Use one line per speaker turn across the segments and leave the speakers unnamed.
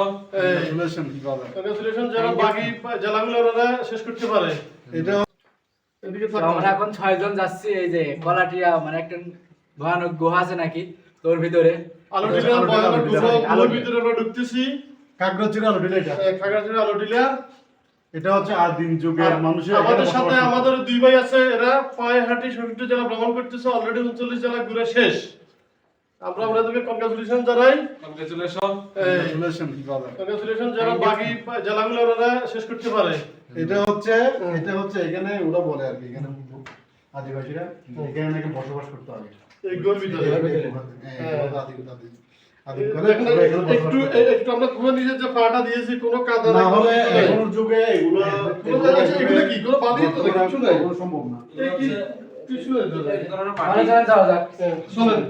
Congratulations, brother.
Congratulation যারা বাকি জেলাগুলো ওনারা শেষ করতে পারে।
এটা
আমরা এখন ছয়জন যাচ্ছি এই যে কলাটিয়া মানে একটা ভয়ানক গুহা আছে নাকি তোর ভিতরে?
আলোটিলা
আলোটিলা,
বয়ানা
আলোটিলা,
গুহা
আলোটিলা।
গুহার ভিতরে আমরা ঢুকতেছি।
কাকড়াচুরি এটা? হচ্ছে আদিম যুগের মানুষের
আমাদের সাথে আমাদের দুই ভাই আছে এরা পায়ে হাঁটি ষষ্ঠ জেলা ভ্রমণ করতেছে অলরেডি উনচল্লিশ জেলা ঘুরে শেষ। আমরা আপনাদেরকে কংগ্রেচুলেশন জানাই।
Congratulation
Congratulations, brother.
কংগ্রেচুলেশন যারা বাকি জেলাগুলো ওনারা শেষ করতে পারে।
এটা হচ্ছে এটা হচ্ছে এখানে ওরা বলে আর কি এখানে আদিবাসীরা এখানে নাকি বসবাস করতে হবে
এই
হ্যাঁ, ওরা এখানে বসবাস
একটু একটু আমরা গুহা নিজের যে পাটা দিয়েছি কোনো কাদা
না হলে
কিছু
যুগে এগুলো
আছে, এগুলো কি? কোনো বাঁধিয়ে তো কিছু নাই।
সম্ভব না।
কিছু।
মানে চলেন যাওয়া যাক
হ্যাঁ, শোনেন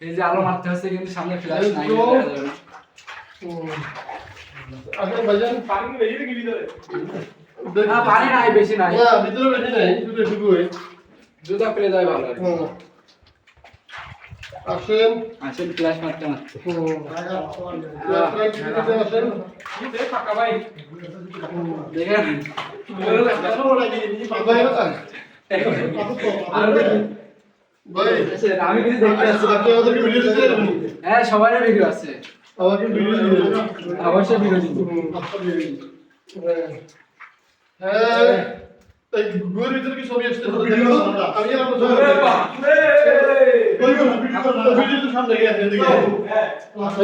এই যে আলো মারতে হচ্ছে কিন্তু সামনে ফ্ল্যাশ নাই
এই তো।
দেখা যাবে না।
হুম। আগে ভাইজান
না পানি নাই বেশি নাই
না ভিতরে বেশি নাই শুধু এটুকুই
জুতা পেলে যায় ভালো আর কি।
হুম। আসেন
আসেন ফ্ল্যাশ মারতে মারতে
হুম। আপনারা টিভিতে আসেন
দেখেন আমি কিছু দেখতে? হ্যাঁ সবারই ভিডিও আছে। অবশ্যই ভিডিও দিব
হ্যাঁ এই গুয়ের ভিতরে কি ছবি আসছে? আমি আর আপনার ভিডিও তো সামনে গিয়ে আছে এদিকে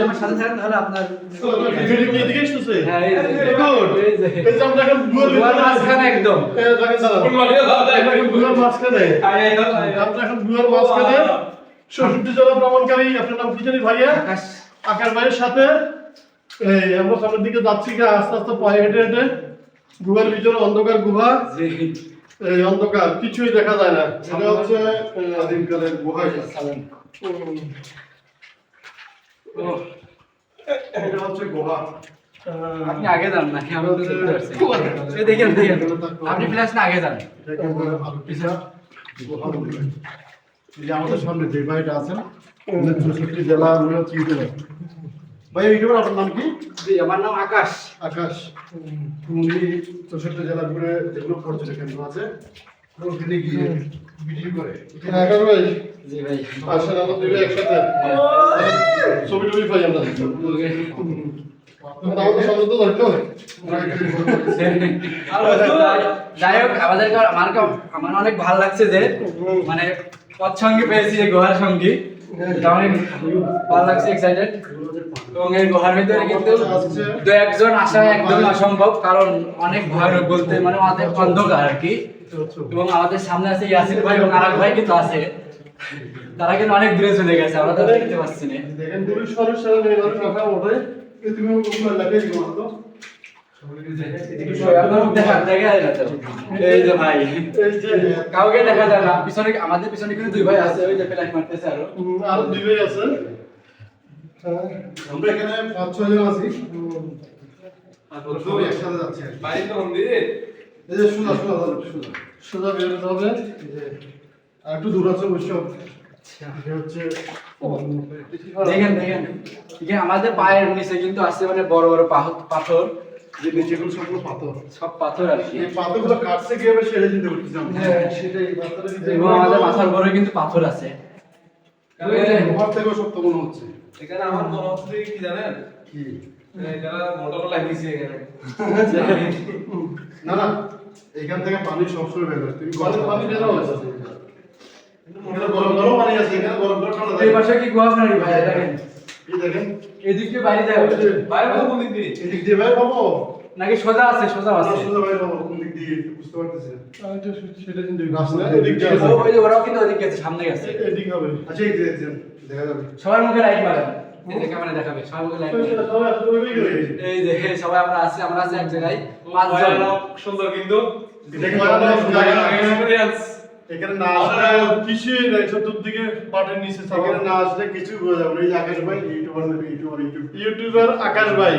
আমার সাথে থাকেন তাহলে আপনার
ভিডিও কি এদিকে আসতেছে?
হ্যাঁ এই যে,
Good.
এই যে
আমরা এখন গুয়ের ভিতরে
মাঝখানে একদম।
দেখেন দাঁড়ান। আমরা মাঝখানে। আমরা এখন গুহার মাঝখানে। ষষ্ঠী জেলা ভ্রমণকারী আপনার নাম কি জানি ভাইয়া?
আকাশ।
আকাশ ভাইয়ের সাথে। এই আমরা সামনের দিকে যাচ্ছি আস্তে আস্তে পায়ে হেঁটে হেঁটে। গুহার ভিতরে অন্ধকার গুহা? এই অন্ধকার কিছুই দেখা যায় না।
এটা হচ্ছে আদিমকালের গুহা এটা। হচ্ছে গুহা।
আপনি আগে যান এই দেখেন দেখেন। আপনি না আগে যান।
আমাদের সামনে যে ভাইটা আছেন চৌষট্টি জেলা হচ্ছে ভাই ইউটিউবার আপনার নাম কি?
জি আমার নাম আকাশ।
আকাশ উনি চৌষট্টি জেলা ঘুরে যেগুলো পর্যটন কেন্দ্র আছে ওখানে গিয়ে ভিডিও করে।
আকাশ ভাই
জি ভাই।
আসেন আমরা দুই একসাথে। ছবি টবি পাই আমরা। আমাদের সামনে তো ধরতে হবে
যাই হোক আমাদেরকে আমার আমার অনেক ভালো লাগছে যে মানে পথ সঙ্গী পেয়েছি যে গুহার সঙ্গী। অনেক ভয়ানক বলতে মানে অন্ধকার আর কি। এবং আমাদের সামনে আছে ইয়াসিন ভাই এবং ভাই কিন্তু আছে। তারা কিন্তু অনেক দূরে চলে গেছে, আমরা তাদের দেখতে পাচ্ছি না।
তুমি
কাউকে দেখা যায় না। পিছনে আমাদের পিছনে কিন্তু দুই ভাই আছে ওই যে ফ্ল্যাশ মারতেছে
আরও। আরও দুই ভাই আছে।
আমরা এখানে পাঁচ ছয় জন আছি। সবাই একসাথে যাচ্ছি। আর কি। এই যে সোজা সোজা সোজা
সোজা। বের হবে।
আর একটু দূর আছে অবশ্য। হচ্ছে
দেখেন দেখেন। আমাদের পায়ের নিচে কিন্তু আছে মানে বড় বড় পাথর।
যে নিচেগুলো সবগুলো পাথর।
সব পাথর আর কি।
এই পাথরগুলো কাটছে কীভাবে সেটা চিন্তা করতেছি আমরা
হ্যাঁ সেটাই।
এবং আমাদের মাথার উপরে কিন্তু পাথর আছে।
ঘর থেকেও সত্য মনে হচ্ছে?
এখানে আমার মনে হচ্ছে কি জানেন?
কি?
যারা মোটর লাগিয়েছে এখানে।
না না এখান থেকে পানি সবসময় বের হয়। তুমি
পানি পানি বের হয়।
গরম গরম পানি আছে এখানে গরম গরম
এই
থাকে
পাশে কি ভাই? দেখেন।
এই দেখেন।
এদিক দিয়ে বাইরে যায়।
বাইরে কোন দিক দিয়ে
এদিক দিয়ে ভাই বাবু
নাকি সোজা আছে সোজা আছে?
সোজা ভাই বাবা কোন দিক দিয়ে একটু বুঝতে পারতেছি না।
আমি তো সেটা কিন্তু
রাস্তা।
না,
এদিক
এদিক
দিয়ে
ও,
আছে।
ওই ওরাও কিন্তু ওদিক গেছে সামনে গেছে
এদিক হবে।
আচ্ছা এই যে দেখছেন, দেখা যাবে।
সবার মুখে লাইট মারেন। এই ক্যামেরা দেখাবে সবার মুখে লাইট মারেন।
সবাই আসলে ওই দিকে গেছে।
এই যে সবাই আমরা আছি আমরা আছি এক জায়গায়। পাঁচজন।
সুন্দর কিন্তু।
এখানে না আসলে
কিছুই নাই চতুর্দিকে পাটের নিচে।
এখানে না আসলে কিছু বোঝা যাবে এই আকাশ ভাই youtuber youtuber YouTube.
Youtuber Akash ভাই।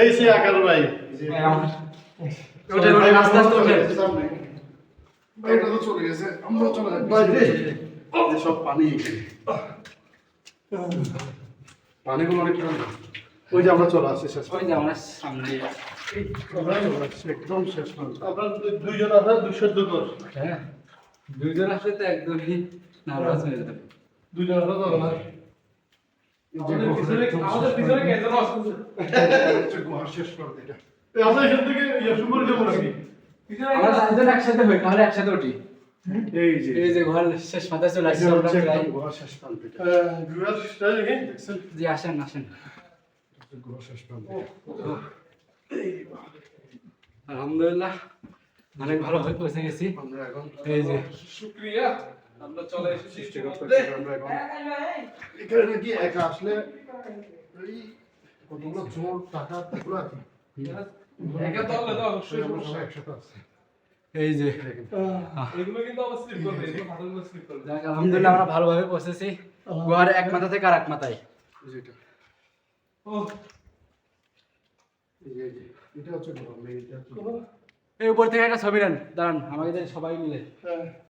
এই সে আকাশ ভাই।
ওঠেন, ওঠেন, আস্তে আস্তে ওঠেন।
সামনে। ভাই এটা তো চলে গেছে। আমরা চলে
ভাই, রে।
সব পানি পানিগুলো অনেক ঠান্ডা ওই যে আমরা চলে আসছি শেষ
ওই যে আমার সামনে।
একদম শেষ
আপনার দু- দুইজন আছে দুশো দুকর
হ্যাঁ। দুইজন আসলে তো একদমই নার্ভাস হয়ে যেত
দুইজন আছে তো না
আমাদের পিছনে আমাদের পিছনে কে যেন আসছে
এটা হচ্ছে গুহার শেষ প্রান্ত এটা
এই আমরা এখান থেকে সুন্দর যাব নাকি?
আমরা চারজন একসাথে হই তাহলে একসাথে উঠি।
এই যে।
এই যে ঘর শেষ মাথায় চলে আসছে আমরা প্রায়।
একদম শেষ প্রান্ত। এটা
গুয়ার স্টাইল দেখি
দেখছেন?
জি আসেন আসেন।
এটা শেষ প্রান্ত।
আলহামদুলিল্লাহ। অনেক ভালো হয়ে পৌঁছে গেছি।
আমরা এখন
এই যে।
শুকরিয়া। আমরা চলে এসেছি
আমরা এখন এখানে নাকি একা আসলে এই কতগুলো চোর টাকা এগুলো আছে
একা তো হলে অবশ্যই
সবাই একসাথে আছি।
এই যে।
এগুলো কিন্তু আবার স্লিপ করবে এগুলো হাতগুলো স্লিপ করবে।
যাক আলহামদুলিল্লাহ আমরা ভালোভাবে পৌঁছেছি। গুহার এক মাথা থেকে আর এক মাথায়।
এই
ও
এই যে এটা হচ্ছে এটা।
এই উপর থেকে একটা ছবি নেন দাঁড়ান আমাদের সবাই মিলে।
হ্যাঁ।